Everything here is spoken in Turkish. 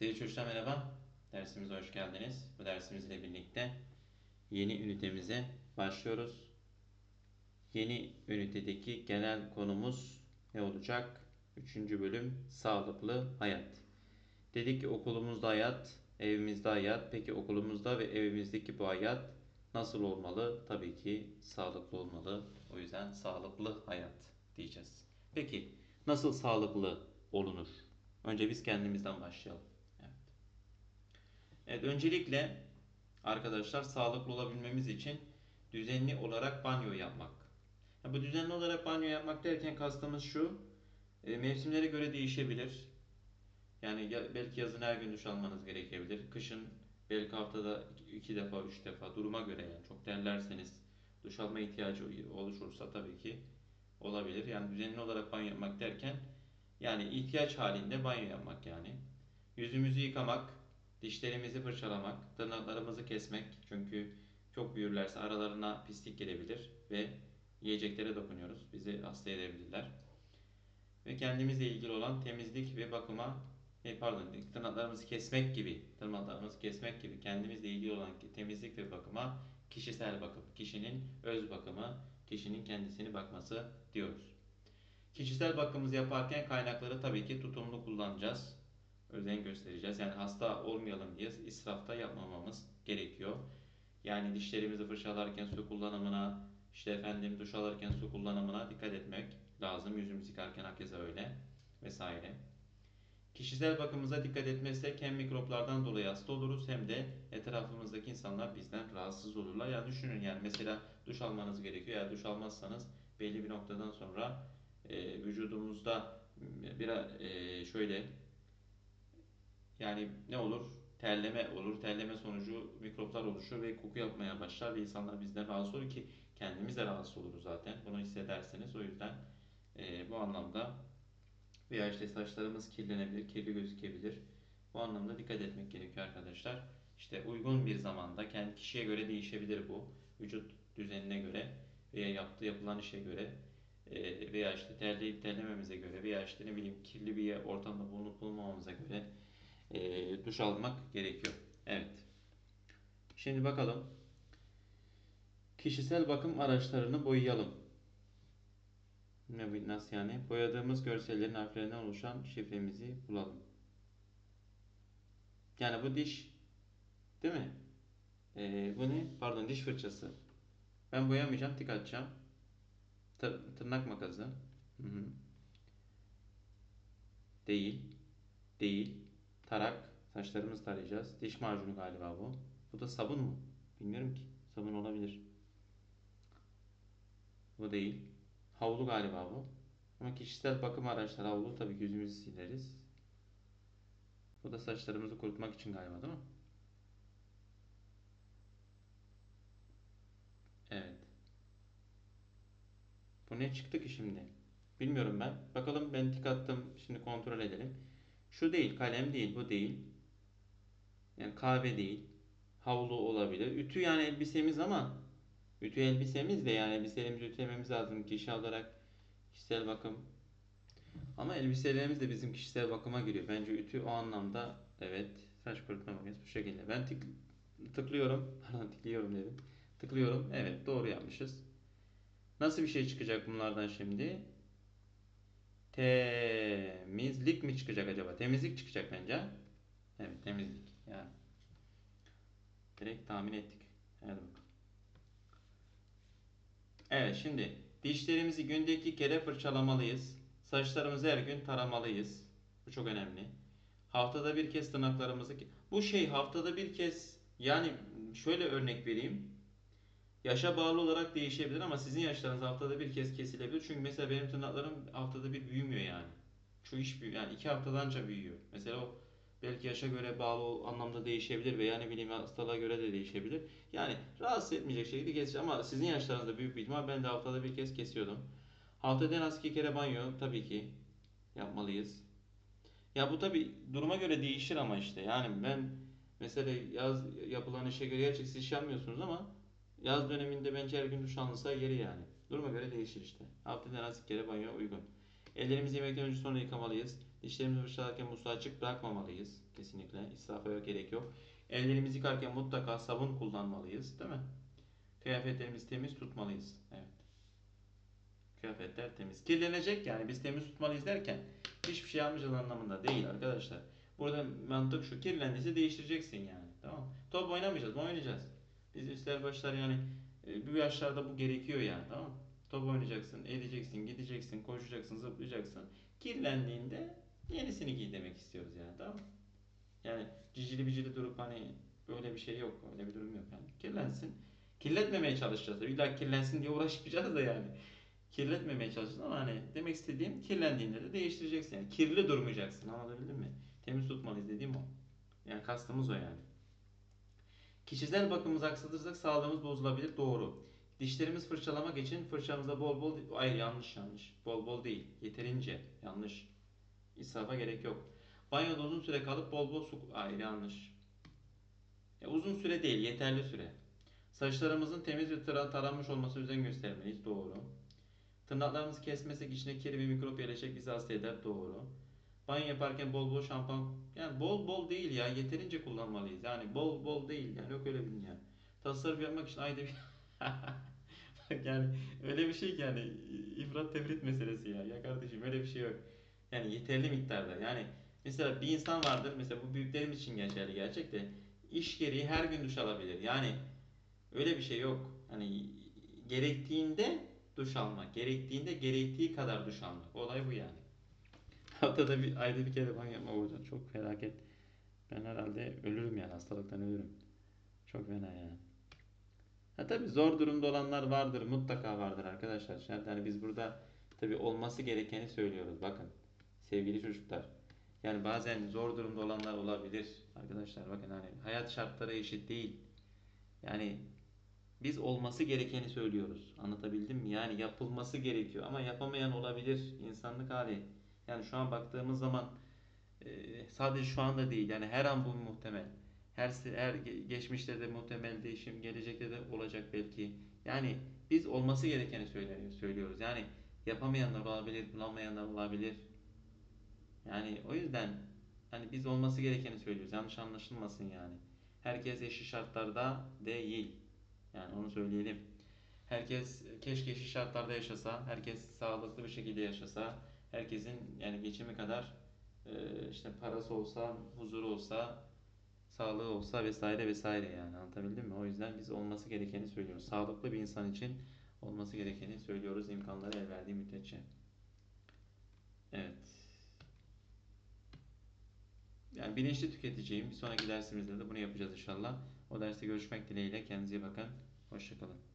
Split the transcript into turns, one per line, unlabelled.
Sevgili çocuklar merhaba. Dersimize hoş geldiniz. Bu dersimizle birlikte yeni ünitemize başlıyoruz. Yeni ünitedeki genel konumuz ne olacak? Üçüncü bölüm sağlıklı hayat. Dedik ki okulumuzda hayat, evimizde hayat. Peki okulumuzda ve evimizdeki bu hayat nasıl olmalı? Tabii ki sağlıklı olmalı. O yüzden sağlıklı hayat diyeceğiz. Peki nasıl sağlıklı olunur? Önce biz kendimizden başlayalım. Evet. Öncelikle arkadaşlar sağlıklı olabilmemiz için düzenli olarak banyo yapmak. Ya bu düzenli olarak banyo yapmak derken kastımız şu. e, mevsimlere göre değişebilir. Yani ya- belki yazın her gün duş almanız gerekebilir. Kışın belki haftada iki defa, üç defa duruma göre yani çok terlerseniz duş alma ihtiyacı oluşursa tabii ki olabilir. Yani düzenli olarak banyo yapmak derken yani ihtiyaç halinde banyo yapmak yani. Yüzümüzü yıkamak, dişlerimizi fırçalamak, tırnaklarımızı kesmek. Çünkü çok büyürlerse aralarına pislik gelebilir ve yiyeceklere dokunuyoruz. Bizi hasta edebilirler. Ve kendimizle ilgili olan temizlik ve bakıma e, pardon tırnaklarımızı kesmek gibi tırnaklarımızı kesmek gibi kendimizle ilgili olan temizlik ve bakıma kişisel bakım, kişinin öz bakımı, kişinin kendisini bakması diyoruz. Kişisel bakımımızı yaparken kaynakları tabii ki tutumlu kullanacağız. Özen göstereceğiz. Yani hasta olmayalım diye israfta yapmamamız gerekiyor. Yani dişlerimizi fırçalarken su kullanımına, işte efendim duş alırken su kullanımına dikkat etmek lazım. Yüzümüzü yıkarken hakeza öyle vesaire. Kişisel bakımımıza dikkat etmezsek hem mikroplardan dolayı hasta oluruz hem de etrafımızdaki insanlar bizden rahatsız olurlar. Yani düşünün yani mesela duş almanız gerekiyor. Eğer duş almazsanız belli bir noktadan sonra e, vücudumuzda bir e, şöyle yani ne olur? Terleme olur. Terleme sonucu mikroplar oluşur ve koku yapmaya başlar ve insanlar bizden rahatsız olur ki kendimiz de rahatsız oluruz zaten. Bunu hissederseniz o yüzden e, bu anlamda veya işte saçlarımız kirlenebilir, kirli gözükebilir. Bu anlamda dikkat etmek gerekiyor arkadaşlar. İşte uygun bir zamanda kendi kişiye göre değişebilir bu. Vücut düzenine göre veya yaptığı yapılan işe göre e, veya işte terleyip terlememize göre veya işte ne bileyim kirli bir ortamda bulunup bulunmamamıza göre e, duş almak gerekiyor. Evet. Şimdi bakalım. Kişisel bakım araçlarını boyayalım. Ne, nasıl yani? Boyadığımız görsellerin harflerinden oluşan şifremizi bulalım. Yani bu diş değil mi? Ee, bu ne? Pardon diş fırçası. Ben boyamayacağım, tik atacağım. Tır- tırnak makası. Hı hı. Değil. Değil. Tarak. Saçlarımızı tarayacağız. Diş macunu galiba bu. Bu da sabun mu? Bilmiyorum ki. Sabun olabilir. Bu değil. Havlu galiba bu. Ama kişisel bakım araçları havlu tabii ki yüzümüzü sileriz. Bu da saçlarımızı kurutmak için galiba değil mi? Evet. Bu ne çıktı ki şimdi? Bilmiyorum ben. Bakalım ben tik attım. Şimdi kontrol edelim. Şu değil, kalem değil, bu değil. Yani kahve değil. Havlu olabilir. Ütü yani elbisemiz ama ütü elbisemiz de yani elbiselerimizi ütülememiz lazım kişi olarak kişisel bakım. Ama elbiselerimiz de bizim kişisel bakıma giriyor. Bence ütü o anlamda evet saç kurutma makinesi bu şekilde. Ben tık, tıklıyorum. Pardon tıklıyorum dedim. Tıklıyorum. Evet doğru yapmışız. Nasıl bir şey çıkacak bunlardan şimdi? Temizlik mi çıkacak acaba? Temizlik çıkacak bence. Evet temizlik yani. Direkt tahmin ettik. Hadi. Evet şimdi dişlerimizi günde iki kere fırçalamalıyız. Saçlarımızı her gün taramalıyız. Bu çok önemli. Haftada bir kez tırnaklarımızı... Bu şey haftada bir kez yani şöyle örnek vereyim. Yaşa bağlı olarak değişebilir ama sizin yaşlarınız haftada bir kez kesilebilir. Çünkü mesela benim tırnaklarım haftada bir büyümüyor yani. Şu iş büyüyor. Yani iki haftadanca büyüyor. Mesela o belki yaşa göre bağlı o anlamda değişebilir veya ne bileyim hastalığa göre de değişebilir. Yani rahatsız etmeyecek şekilde keseceğim ama sizin yaşlarınızda büyük bir ihtimal ben de haftada bir kez kesiyordum. Haftada en az iki kere banyo tabii ki yapmalıyız. Ya bu tabii duruma göre değişir ama işte yani ben mesela yaz yapılan işe göre gerçek siz yapmıyorsunuz ama yaz döneminde bence her gün duş alınsa yeri yani. Duruma göre değişir işte. Haftada az kere banyo uygun. Ellerimizi yemekten önce sonra yıkamalıyız. Dişlerimizi fırçalarken musluğu açık bırakmamalıyız. Kesinlikle. İsrafa gerek yok. Ellerimizi yıkarken mutlaka sabun kullanmalıyız. Değil mi? Kıyafetlerimizi temiz tutmalıyız. Evet. Kıyafetler temiz. Kirlenecek yani biz temiz tutmalıyız derken hiçbir şey almayacağız anlamında değil arkadaşlar. Burada mantık şu kirlendiyse değiştireceksin yani. Tamam. Top oynamayacağız? Oynayacağız. Biz üstler başlar yani e, bu yaşlarda bu gerekiyor yani tamam mı? Top oynayacaksın, edeceksin, gideceksin, koşacaksın, zıplayacaksın. Kirlendiğinde yenisini giy demek istiyoruz yani tamam mı? Yani cicili bicili durup hani böyle bir şey yok. Öyle bir durum yok yani. Kirlensin. Kirletmemeye çalışacağız. İlla kirlensin diye uğraşmayacağız da yani. Kirletmemeye çalışacağız ama hani demek istediğim kirlendiğinde de değiştireceksin. Yani kirli durmayacaksın. Anlatabildim mi? Temiz tutmalıyız dediğim o. Yani kastımız o yani. Kişisel bakımımızı aksatırsak sağlığımız bozulabilir. Doğru. Dişlerimiz fırçalamak için fırçamıza bol bol... Hayır yanlış yanlış. Bol bol değil. Yeterince. Yanlış. İsrafa gerek yok. Banyoda uzun süre kalıp bol bol su... Hayır yanlış. Ya uzun süre değil. Yeterli süre. Saçlarımızın temiz ve taranmış olması özen göstermeliyiz. Doğru. Tırnaklarımızı kesmesek içine kir ve mikrop yerleşecek bizi hasta eder. Doğru. Banyo yaparken bol bol şampuan yani bol bol değil ya yeterince kullanmalıyız. Yani bol bol değil yani yok öyle bir dünya. Tasarruf yapmak için ayda bir yani öyle bir şey ki yani ifrat tefrit meselesi ya. Ya kardeşim öyle bir şey yok. Yani yeterli miktarda. Yani mesela bir insan vardır mesela bu büyüklerimiz için geçerli gerçek de iş gereği her gün duş alabilir. Yani öyle bir şey yok. Hani gerektiğinde duş almak, gerektiğinde gerektiği kadar duş almak. Olay bu yani. Haftada bir ayda bir kere banyo yapmak hocam çok felaket. Ben herhalde ölürüm yani hastalıktan ölürüm. Çok fena yani. Ha tabii zor durumda olanlar vardır, mutlaka vardır arkadaşlar. Yani biz burada tabii olması gerekeni söylüyoruz. Bakın sevgili çocuklar. Yani bazen zor durumda olanlar olabilir arkadaşlar. Bakın hani hayat şartları eşit değil. Yani biz olması gerekeni söylüyoruz. Anlatabildim mi? Yani yapılması gerekiyor ama yapamayan olabilir. İnsanlık hali. Yani şu an baktığımız zaman e, sadece şu anda değil yani her an bu muhtemel. Her, her ge- geçmişte de muhtemel değişim, gelecekte de olacak belki. Yani biz olması gerekeni söyle- söylüyoruz. Yani yapamayanlar olabilir, bulamayanlar olabilir. Yani o yüzden hani biz olması gerekeni söylüyoruz. Yanlış anlaşılmasın yani. Herkes eşit şartlarda değil. Yani onu söyleyelim. Herkes keşke eşit şartlarda yaşasa, herkes sağlıklı bir şekilde yaşasa, herkesin yani geçimi kadar e, işte parası olsa, huzuru olsa, sağlığı olsa vesaire vesaire yani anlatabildim mi? O yüzden biz olması gerekeni söylüyoruz. Sağlıklı bir insan için olması gerekeni söylüyoruz imkanları el verdiği müddetçe. Evet. Yani bilinçli tüketiciyim. Bir sonraki dersimizde de bunu yapacağız inşallah. O derste görüşmek dileğiyle. Kendinize iyi bakın. Hoşçakalın.